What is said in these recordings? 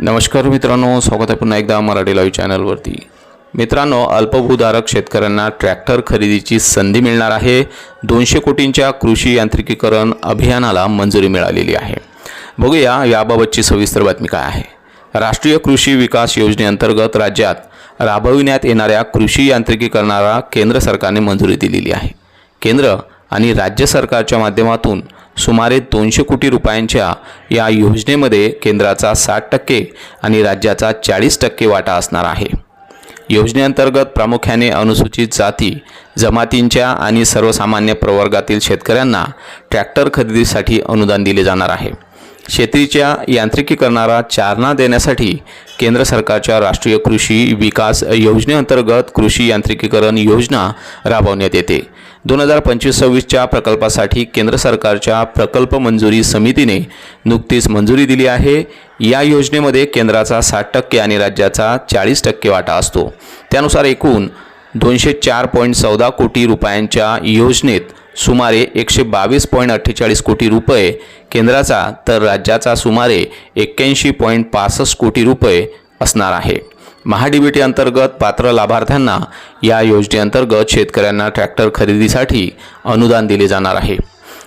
नमस्कार मित्रांनो स्वागत आहे पुन्हा एकदा मराठी लाईव्ह चॅनलवरती मित्रांनो अल्पभूधारक शेतकऱ्यांना ट्रॅक्टर खरेदीची संधी मिळणार आहे. दोनशे कोटींच्या कृषी यांत्रिकीकरण अभियानाला मंजुरी मिळालेली आहे. बघूया याबाबतची सविस्तर बातमी काय आहे. राष्ट्रीय कृषी विकास योजनेअंतर्गत राज्यात राबविण्यात येणाऱ्या कृषी यांत्रिकीकरणाला केंद्र सरकारने मंजुरी दिलेली आहे. केंद्र आणि राज्य सरकारच्या माध्यमातून सुमारे दोनशे कोटी रुपयांच्या या योजनेमध्ये केंद्राचा साठ टक्के आणि राज्याचा चाळीस टक्के वाटा असणार आहे. योजनेअंतर्गत प्रामुख्याने अनुसूचित जाती जमातींच्या आणि सर्वसामान्य प्रवर्गातील शेतकऱ्यांना ट्रॅक्टर खरेदीसाठी अनुदान दिले जाणार आहे. शेतीच्या यांत्रिकीकरणाला चालना देण्यासाठी केंद्र सरकारच्या राष्ट्रीय कृषी विकास योजनेअंतर्गत कृषी यांत्रिकीकरण योजना राबवण्यात येते. दोन हजार पंचवीस सव्वीसच्या प्रकल्पासाठी केंद्र सरकारच्या प्रकल्प मंजुरी समितीने नुकतीच मंजुरी दिली आहे. या योजनेमध्ये केंद्राचा साठ टक्के आणि राज्याचा चाळीस टक्के वाटा असतो. त्यानुसार एकूण दोनशे चार पॉईंट चौदा कोटी रुपयांच्या योजनेत सुमारे एकशे बावीस पॉईंट अठ्ठेचाळीस कोटी रुपये. केंद्राचा तर राज्याचा सुमारे एक्क्याऐंशी पॉईंट पासष्ट कोटी रुपये असणार आहे. महाडीबीटी अंतर्गत पात्र लाभार्थ्यांना या योजनेअंतर्गत शेतकऱ्यांना ट्रॅक्टर खरेदीसाठी अनुदान दिले जाणार आहे.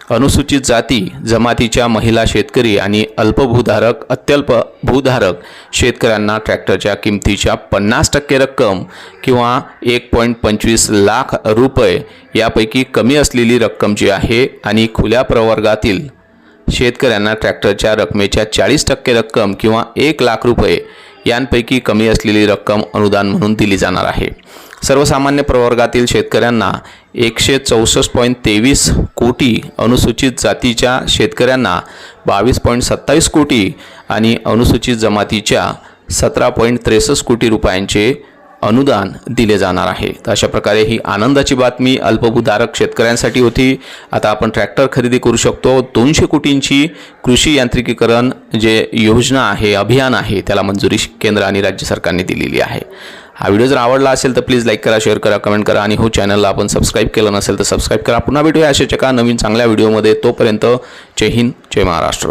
अनुसूचित जाती जमातीच्या महिला शेतकरी आणि अल्पभूधारक अत्यल्प भूधारक शेतकऱ्यांना ट्रॅक्टरच्या किमतीच्या पन्नास टक्के रक्कम किंवा एक पॉईंट पंचवीस लाख रुपये यापैकी कमी असलेली रक्कम जी आहे आणि खुल्या प्रवर्गातील शेतकऱ्यांना ट्रॅक्टरच्या रकमेच्या चाळीस टक्के रक्कम किंवा एक लाख रुपये यांपैकी कमी असलेली रक्कम अनुदान म्हणून दिली जाणार आहे. सर्वसामान्य प्रवर्गातील शेतकऱ्यांना एकशे चौसष्ट पॉईंट तेवीस कोटी अनुसूचित जातीच्या शेतकऱ्यांना बावीस पॉईंट सत्तावीस कोटी आणि अनुसूचित जमातीच्या सतरा पॉईंट त्रेसष्ट कोटी रुपयांचे अनुदान दिले जाणार आहे. तर अशा प्रकारे ही आनंदाची बातमी अल्पभूधारक शेतकऱ्यांसाठी होती. आता आपण ट्रॅक्टर खरेदी करू शकतो. दोनशे कोटींची कृषी यांत्रिकीकरण जे योजना आहे अभियान आहे त्याला मंजुरी केंद्र आणि राज्य सरकारने दिलेली आहे. हा व्हिडिओ जर आवडला असेल तर प्लीज लाईक करा शेअर करा कमेंट करा आणि हो चॅनलला आपण सबस्क्राईब केलं नसेल तर सबस्क्राईब करा. पुन्हा भेटूया अशाच एका नवीन चांगल्या व्हिडिओमध्ये तोपर्यंत जय हिंद जय महाराष्ट्र.